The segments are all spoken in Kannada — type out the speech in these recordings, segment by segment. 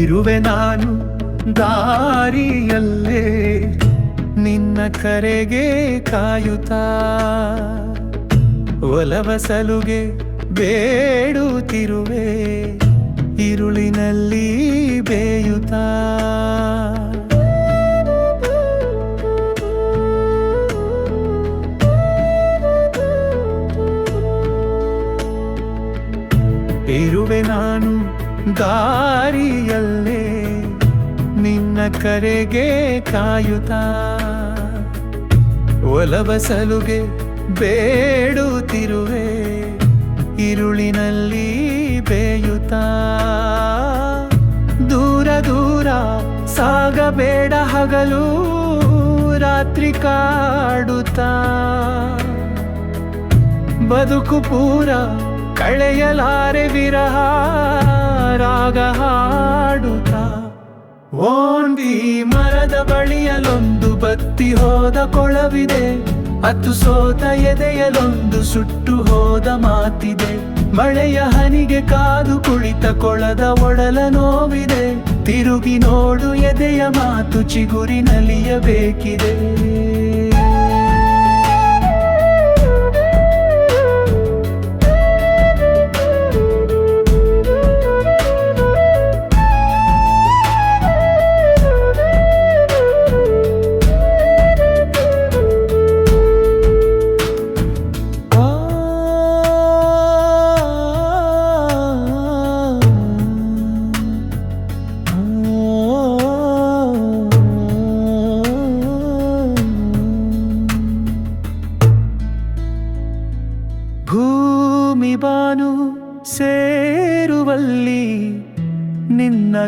ಇರುವೆ ನಾನು ದಾರಿಯಲ್ಲೇ ನಿನ್ನ ಕರೆಗೆ ಕಾಯುತ್ತಾ. ಒಲವ ಸಲುಗೆ ಬೇಡುತ್ತಿರುವೆ. ನೀರಿನಲ್ಲಿ ಬೇಯುತ್ತ? ಇರುವೆ ನಾನು ದಾರಿಯಲ್ಲೇ ನಿನ್ನ ಕರೆಗೆ ಕಾಯುತ್ತ? ಒಲಬಸಲುಗೆ ಬೇಡುತ್ತಿರುವೆ ಇರುಳಿನಲ್ಲಿ ಸಾಗಬೇಡ ಹಗಲು ರಾತ್ರಿ ಕಾಡುತ್ತಾ. ಬದುಕು ಪೂರ ಕಳೆಯಲಾರೆ ವಿರಹ ರಾಗ ಹಾಡುತ್ತಾ. ಓಂದಿ ಮರದ ಬಳಿಯಲೊಂದು ಬತ್ತಿ ಹೋದ ಕೊಳವಿದೆ, ಅತ್ತು ಸೋತ ಎದೆಯಲೊಂದು ಸುಟ್ಟು ಹೋದ ಮಾತಿದೆ. ಮಳೆಯ ಹನಿಗೆ ಕಾದು ಕುಳಿತ ಕೊಳದ ಒಡಲ ನೋವಿದೆ. ತಿರುಗಿ ನೋಡು ಎದೆಯ ಮಾತು ಚಿಗುರಿ ನಲಿಯಬೇಕಿದೆ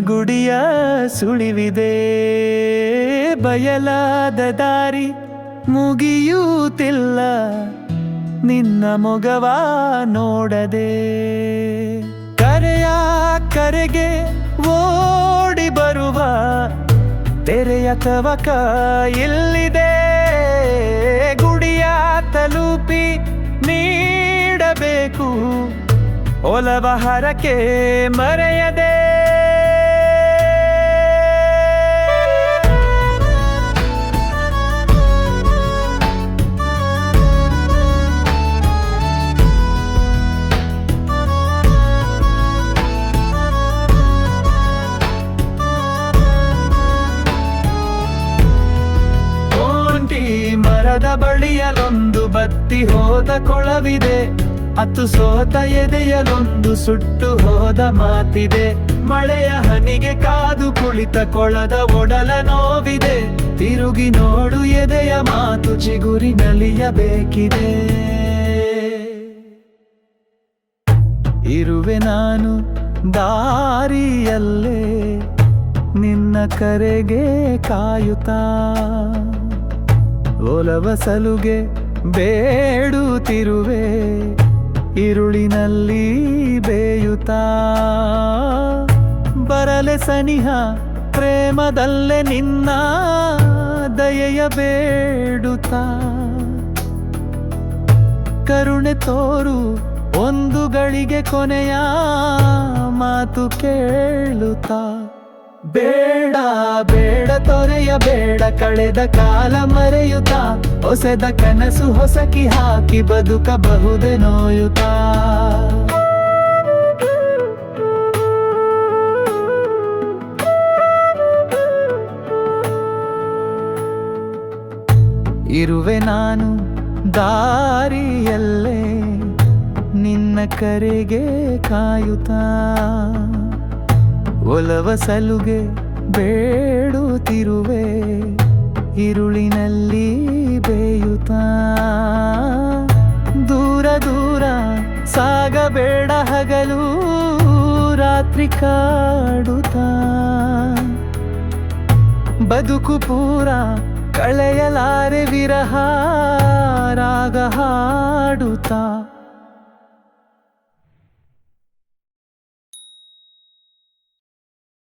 ಗುಡಿಯ ಸುಳಿವಿದೆ. ಬಯಲಾದ ದಾರಿ ಮುಗಿಯುತ್ತಿಲ್ಲ. ನಿನ್ನ ಮೊಗವ ನೋಡದೆ. ಕರೆಯ ಕರೆಗೆ ಓಡಿ ಬರುವ ತೆರೆಯ ತವಕ ಇಲ್ಲಿದೆ. ಗುಡಿಯ ತಲುಪಿ ನೀಡಬೇಕು. ಒಲವ ಹರಕೆ ಮರೆಯದೆ. ಮರದ ಬಳಿಯಲೊಂದು ಬತ್ತಿ ಹೋದ ಕೊಳವಿದೆ. ಅತ್ತು ಸೋತ ಎದೆಯಲೊಂದು ಸುಟ್ಟು ಹೋದ ಮಾತಿದೆ. ಮಳೆಯ ಹನಿಗೆ ಕಾದು ಕುಳಿತ ಕೊಳದ ಒಡಲ ನೋವಿದೆ. ತಿರುಗಿ ನೋಡು ಎದೆಯ ಮಾತು ಚಿಗುರಿ ನಲಿಯಬೇಕಿದೆ. ಇರುವೆ ನಾನು ದಾರಿಯಲ್ಲೇ ನಿನ್ನ ಕರೆಗೆ ಕಾಯುತ್ತಾ. ಒಲವ ಸಲುಗೆ ಬೇಡುತ್ತಿರುವೆ ಇರುಳಿನಲ್ಲಿ ಬೇಯುತ್ತಾ. ಬರಲೆ ಸನಿಹ, ಪ್ರೇಮದಲ್ಲೇ ನಿನ್ನ ದಯೆಯ ಬೇಡುತ್ತ. ಕರುಣೆ ತೋರು ಒಂದು ಗಳಿಗೆ ಕೊನೆಯ ಮಾತು ಕೇಳುತ್ತ. ಬೇಡ ಬೇಡ. ತೊರೆಯ ಬೇಡ ಕಳೆದ ಕಾಲ ಮರೆಯುತ್ತಾ, ಹೊಸದ ಕನಸು ಹೊಸಕಿ ಹಾಕಿ ಬದುಕಬಹುದೇ ನೋಯುತ್ತಾ. ಇರುವೆ ನಾನು ದಾರಿಯಲ್ಲೇ ನಿನ್ನ ಕರೆಗೆ ಕಾಯುತ್ತಾ, ಒಲವ ಸಲುಗೆ ಕಾಣುತ್ತಿರುವೆ ಇರುಳಿನಲ್ಲಿ ಬೇಯುತ್ತ? ದೂರ ದೂರ ಸಾಗಬೇಡ ಹಗಲು, ರಾತ್ರಿ ಕಾಡುತ್ತ? ಬದುಕು ಪೂರ ಕಳೆಯಲಾರೆ ವಿರಹ, ರಾಗ ಹಾಡುತ್ತಾ?